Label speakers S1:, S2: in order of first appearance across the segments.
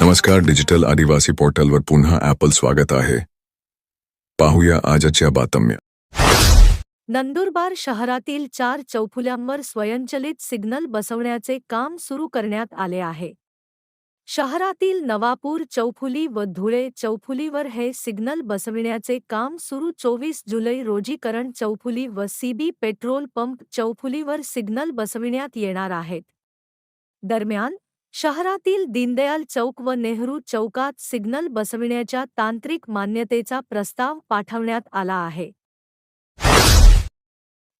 S1: नमस्कार डिजिटल आदिवासी पोर्टलवर पुन्हा ॲपल स्वागत आहे. पाहूया आजच्या बातम्या.
S2: नंदुरबार शहरातील चार चौफुल्यांवर स्वयंचलित सिग्नल बसवण्याचे काम सुरू करण्यात आले आहे. शहरातील नवापूर चौफुली व धुळे चौफुलीवर हे सिग्नल बसविण्याचे काम सुरू चोवीस जुलै रोजी करण चौफुली व सीबी पेट्रोल पंप चौफुलीवर सिग्नल बसविण्यात येणार आहेत. दरम्यान शहरातील दीनदयाल चौक व नेहरू चौकात सिग्नल बसविण्याच्या तांत्रिक मान्यतेचा प्रस्ताव पाठवण्यात आला आहे.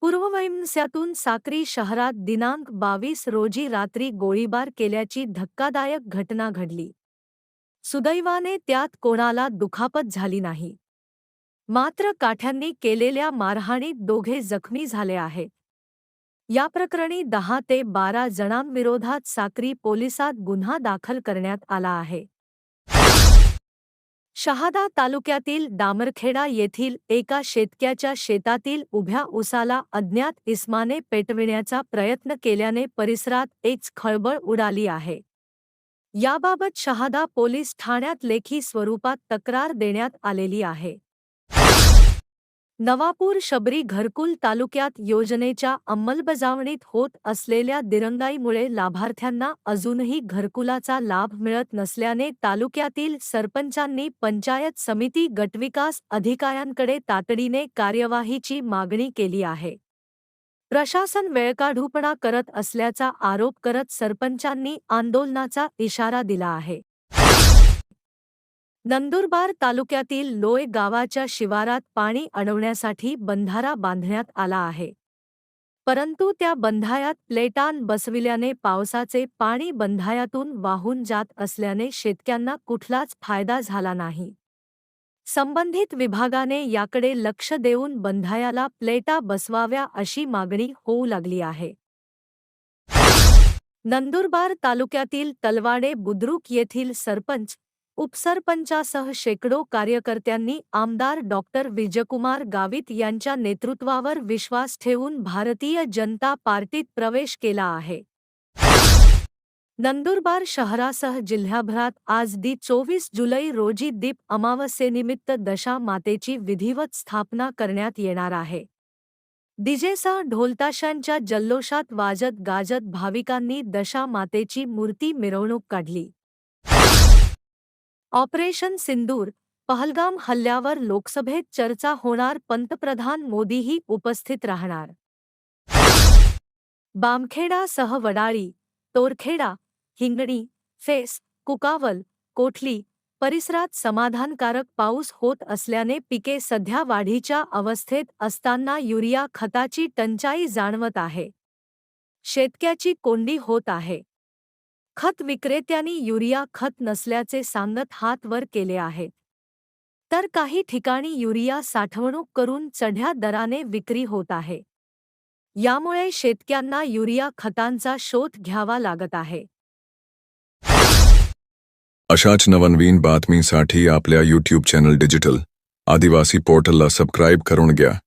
S2: पूर्ववैमस्यातून साक्री शहरात दिनांक बावीस रोजी रात्री गोळीबार केल्याची धक्कादायक घटना घडली. सुदैवाने त्यात कोणाला दुखापत झाली नाही. मात्र काठ्यांनी केलेल्या मारहाणीत दोघे जखमी झाले आहेत. या प्रकरणी दहा ते बारा जणांविरोधात साक्री पोलिसात गुन्हा दाखल करण्यात आला आहे. शहादा तालुक्यातील डामरखेडा येथील एका शेतक्याच्या शेतातील उभ्या उसाला अज्ञात इस्माने पेटविण्याचा प्रयत्न केल्याने परिसरात एक खळबळ उडाली आहे. याबाबत शहादा पोलीस ठाण्यात लेखी स्वरूपात तक्रार देण्यात आलेली आहे. नवापूर शबरी घरकुल तालुक्यात योजनेच्या अंमलबजावणीत होत असलेल्या दिरंगाईमुळे लाभार्थ्यांना अजूनही घरकुलाचा लाभ मिळत नसल्याने तालुक्यातील सरपंचांनी पंचायत समिती गटविकास अधिकाऱ्यांकडे तातडीने कार्यवाहीची मागणी केली आहे. प्रशासन वेळकाढूपणा करत असल्याचा आरोप करत सरपंचांनी आंदोलनाचा इशारा दिला आहे. नंदुरबार तालुक्यातील लोय गावाच्या शिवारात पाणी अडवण्यासाठी बंधारा बांधण्यात आला आहे. परंतु त्या बंधायात प्लेटान बसविल्याने पावसाचे पाणी बंधायातून वाहून जात असल्याने शेतक्यांना कुठलाच फायदा झाला नाही. संबंधित विभागाने याकडे लक्ष देऊन बंधायाला प्लेटा बसवाव्या अशी मागणी होऊ लागली आहे. नंदुरबार तालुक्यातील तलवाडे बुद्रुक येथील सरपंच उपसरपंचासह शेकडो कार्यकर्त्यांनी आमदार डॉक्टर विजयकुमार गावित यांच्या नेतृत्वावर विश्वास ठेवून भारतीय जनता पार्टीत प्रवेश केला आहे. नंदुरबार शहरासह जिल्ह्याभरात आज दि चोवीस जुलै रोजी दीप अमावस्येनिमित्त दशा मातेची विधिवत स्थापना करण्यात येणार आहे. डीजेसह ढोलताशांच्या जल्लोषात वाजत गाजत भाविकांनी दशा मातेची मूर्ती मिरवणूक काढली. ऑपरेशन सिंदूर पहलगाम हल्ल्यावर लोकसभेत चर्चा होणार पंतप्रधान मोदीही उपस्थित राहणार. बामखेडा वडाळी तोरखेडा हिंगणी फेस कुकावल कोठली परिसरात समाधानकारक पाऊस होत असल्याने पिके सध्या वाढीच्या अवस्थेत असताना युरिया खताची टंचाई जाणवत आहे. शेतक्याची कोंडी होत आहे. खत विक्रेत्यांनी युरिया खत नसल्याचे सांगत हात वर केले आहेत. तर काही ठिकाणी युरिया साठवणूक करून चढ्या दराने विक्री होत आहे. यामुळे शेतक्यांना युरिया खतांचा शोध घ्यावा लागत आहे.
S1: अशाच नवनवीन बातमीसाठी आपल्या यूट्यूब चॅनल डिजिटल आदिवासी पोर्टलला सबस्क्राईब करून घ्या.